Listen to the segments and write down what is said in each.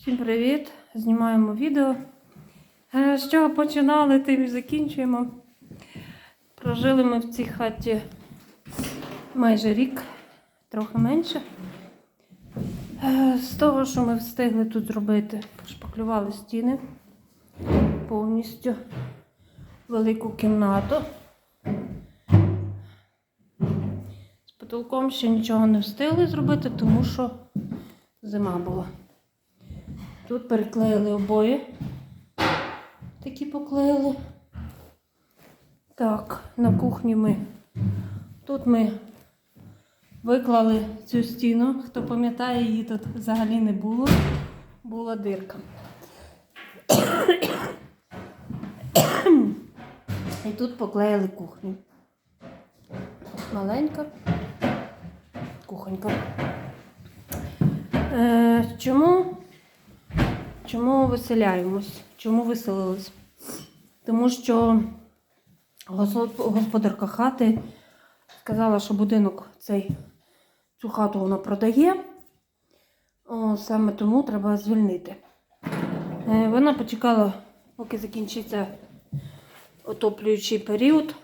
Всім привіт! Знімаємо відео. Е, З чого починали, тим і закінчуємо. Прожили ми в цій хаті майже рік, трохи менше. Е, З того, що ми встигли тут зробити, пошпаклювали стіни повністю велику кімнату. З потолком ще нічого не встигли зробити, тому що зима була. Тут переклеїли обої. Такі поклеїли. Так, на кухні ми. Тут ми виклали цю стіну. Хто пам'ятає, її тут взагалі не було. Була дирка. І тут поклеїли кухню. Маленька кухонька. Е, чому? Чому виселяємось? Чому виселились? Тому що господарка хати сказала, що будинок цей, цю хату вона продає. О, саме тому треба звільнити. Е, Вона почекала, поки закінчиться отоплюючий період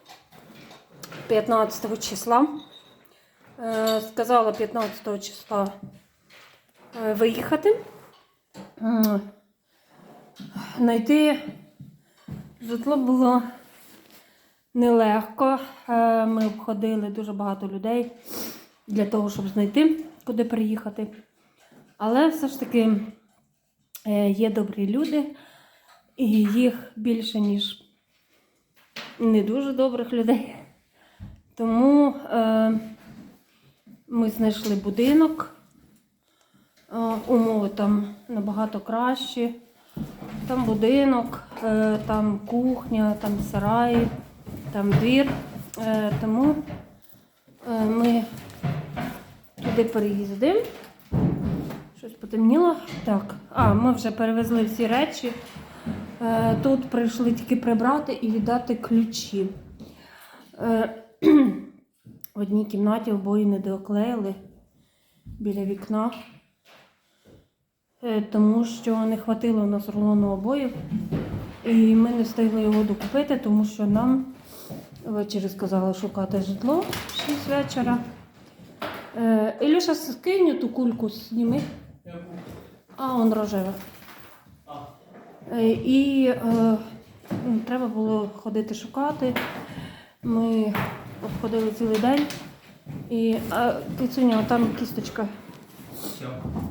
15 числа. Е, Сказала 15 числа е, виїхати. Знайти житло було нелегко. Е, Ми обходили дуже багато людей для того, щоб знайти, куди приїхати. Але все ж таки е, є добрі люди, і їх більше, ніж не дуже добрих людей. Тому е, ми знайшли будинок. Е, Умови там набагато кращі. Там будинок, е, там кухня, там сарай, там двір. Е, Тому е, ми туди переїздимо. Щось потемніло. Так, а, ми вже перевезли всі речі. Тут прийшли тільки прибрати і віддати ключі. В одній кімнаті обої не доклеїли біля вікна. Е, тому що не хватило у нас рулону обоїв. І ми не встигли його докупити, тому що нам ввечері сказали шукати житло в 6 вечора. Е, Ілюша, скинь ту кульку зніми. А, он рожева. Е, І е, треба було ходити шукати. Ми обходили цілий день. І а, кицюня, там кісточка.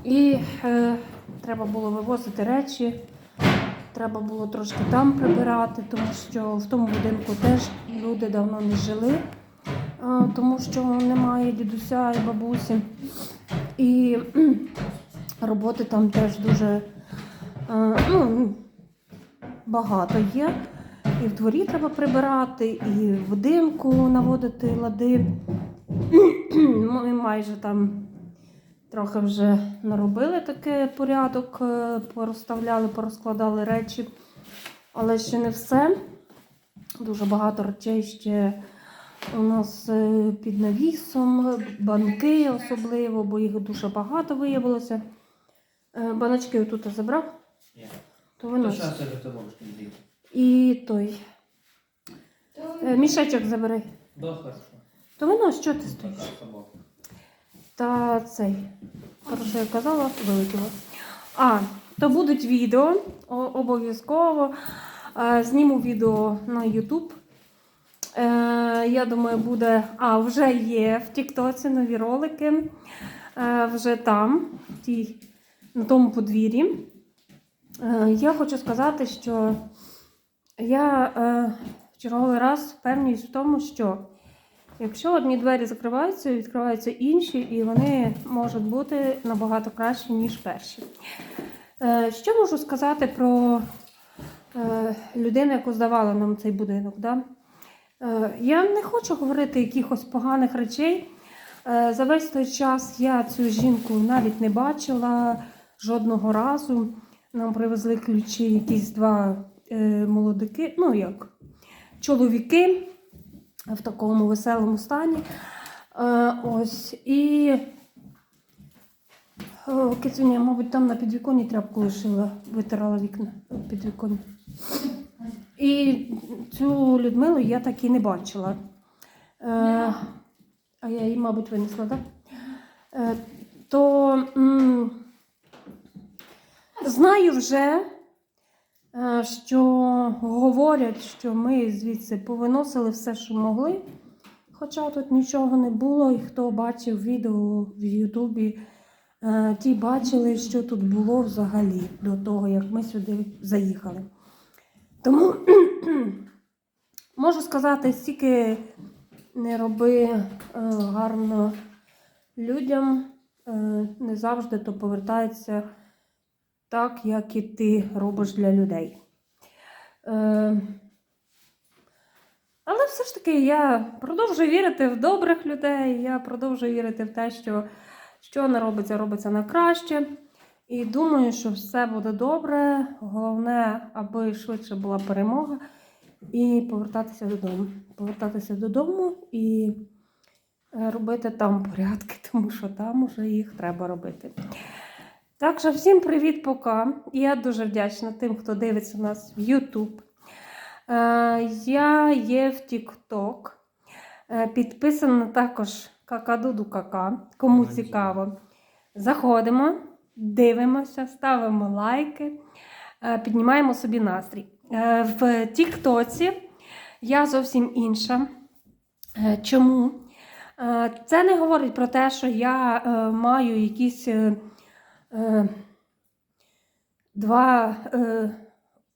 І е, треба було вивозити речі, треба було трошки там прибирати, тому що в тому будинку теж люди давно не жили, е, тому що немає дідуся і бабусі. І роботи там теж дуже е, ну, багато є. І в дворі треба прибирати, і в будинку наводити лади. Ми майже там Трохи вже наробили такий порядок, е, порозставляли, порозкладали речі, але ще не все. Дуже багато речей ще у нас е, під навісом, банки особливо, бо їх дуже багато виявилося. Е, Баночки тут забрав, Ні. то підійду. І той. Мішечок забери. Да, хорошо. То винось, що ти стоїш? Та цей, хорошо я казала, вилетіло. А, то будуть відео обов'язково. Е, Зніму відео на YouTube. Е, Я думаю, буде. А, вже є в Тіктоці нові ролики. Е, Вже там, на тому подвір'ї. Я хочу сказати, що я в черговий раз впевнююсь в тому, що Якщо одні двері закриваються, відкриваються інші, і вони можуть бути набагато кращі, ніж перші. Е, Що можу сказати про е, людину, яку здавала нам цей будинок? Да? Е, Я не хочу говорити якихось поганих речей. За весь той час я цю жінку навіть не бачила жодного разу. Нам привезли ключі якісь два молодики, ну як чоловіки в такому веселому стані. Е, ось. І О, Кицюня, мабуть, там на підвіконні тряпку лишила, витирала вікна підвіконні. І цю Людмилу я так і не бачила. Е, а я її, мабуть, винесла, так? Е, то м, знаю вже, е, що говорять, що ми звідси повиносили все, що могли. Хоча тут нічого не було, і хто бачив відео в Ютубі, е, ті бачили, що тут було взагалі до того, як ми сюди заїхали. Тому можу сказати, стільки не роби е, гарно людям, е, не завжди то повертається так, як і ти робиш для людей. Е, але все ж таки я продовжую вірити в добрих людей, я продовжую вірити в те, що що не робиться, робиться на краще. І думаю, що все буде добре. Головне, аби швидше була перемога і повертатися додому. Повертатися додому і е, робити там порядки, тому що там уже їх треба робити. Так що всім привіт, пока. Я дуже вдячна тим, хто дивиться нас в YouTube. Е, Я є в TikTok. Е, Підписана також Какадуду Кака. Кому цікаво. Заходимо, дивимося, ставимо лайки, е, піднімаємо собі настрій. В Тіктоці я зовсім інша. Чому? Це не говорить про те, що я маю якісь е, два е,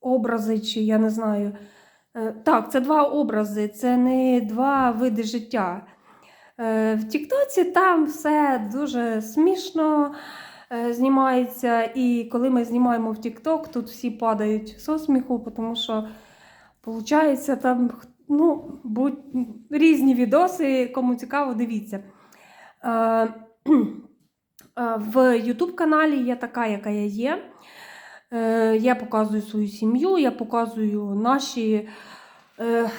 образи, чи я не знаю. Е, Так, це два образи, це не два види життя. Е, В Тіктоці там все дуже смішно е, знімається. І коли ми знімаємо в Тікток, тут всі падають со сміху, тому що виходить там ну, будь, різні відоси, кому цікаво, дивіться. Е, В YouTube каналі я така, яка я є. Е, Я показую свою сім'ю, я показую наші е,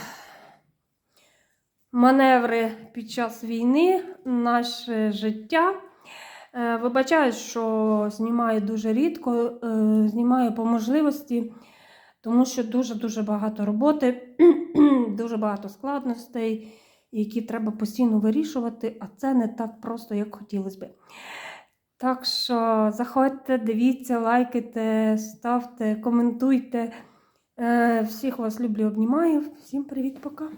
маневри під час війни, наше життя. Е, Вибачаю, що знімаю дуже рідко, е, знімаю по можливості, тому що дуже-дуже багато роботи, дуже багато складностей, які треба постійно вирішувати, а це не так просто, як хотілося би. Так що заходьте, дивіться, лайкайте, ставте, коментуйте. Е, Всіх вас люблю, обнімаю. Всім привіт, пока.